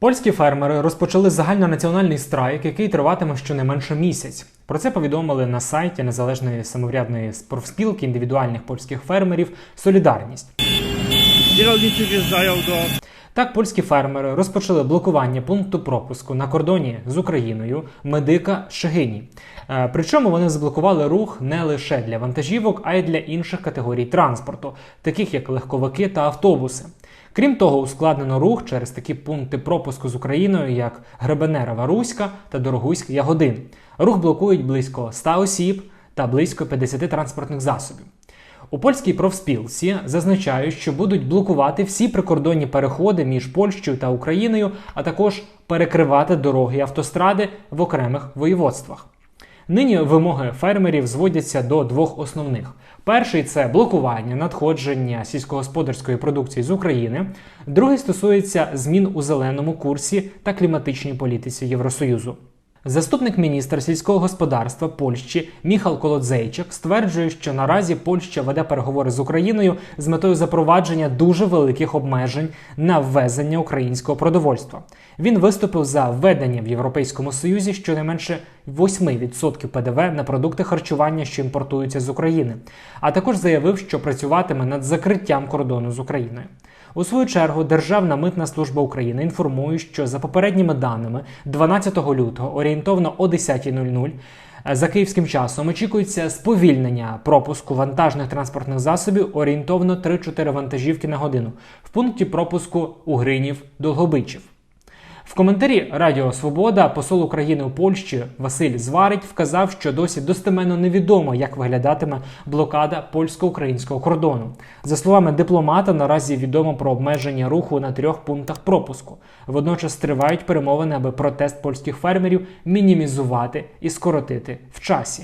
Польські фермери розпочали загальнонаціональний страйк, який триватиме щонайменше місяць. Про це повідомили на сайті незалежної самоврядної профспілки індивідуальних польських фермерів Солідарність. Так, польські фермери розпочали блокування пункту пропуску на кордоні з Україною Медика Шегині. Е, Причому вони заблокували рух не лише для вантажівок, а й для інших категорій транспорту, таких як легковики та автобуси. Крім того, ускладнено рух через такі пункти пропуску з Україною, як Гребенерова Руська та Дорогуськ Ягодин. Рух блокують близько 100 осіб та близько 50 транспортних засобів. У польській профспілці зазначають, що будуть блокувати всі прикордонні переходи між Польщею та Україною, а також перекривати дороги і автостради в окремих воєводствах. Нині вимоги фермерів зводяться до двох основних: перший це блокування надходження сільськогосподарської продукції з України, другий стосується змін у зеленому курсі та кліматичній політиці Євросоюзу. Заступник міністра сільського господарства Польщі Міхал Колодзейчик стверджує, що наразі Польща веде переговори з Україною з метою запровадження дуже великих обмежень на ввезення українського продовольства. Він виступив за введення в Європейському Союзі щонайменше 8% ПДВ на продукти харчування, що імпортуються з України, а також заявив, що працюватиме над закриттям кордону з Україною. У свою чергу Державна митна служба України інформує, що за попередніми даними 12 лютого орієнтовно о 10.00 е, за київським часом очікується сповільнення пропуску вантажних транспортних засобів орієнтовно 3-4 вантажівки на годину в пункті пропуску Угринів Долгобичів. В коментарі Радіо Свобода посол України у Польщі Василь Зварить вказав, що досі достеменно невідомо, як виглядатиме блокада польсько-українського кордону. За словами дипломата, наразі відомо про обмеження руху на трьох пунктах пропуску. Водночас тривають перемовини, аби протест польських фермерів мінімізувати і скоротити в часі.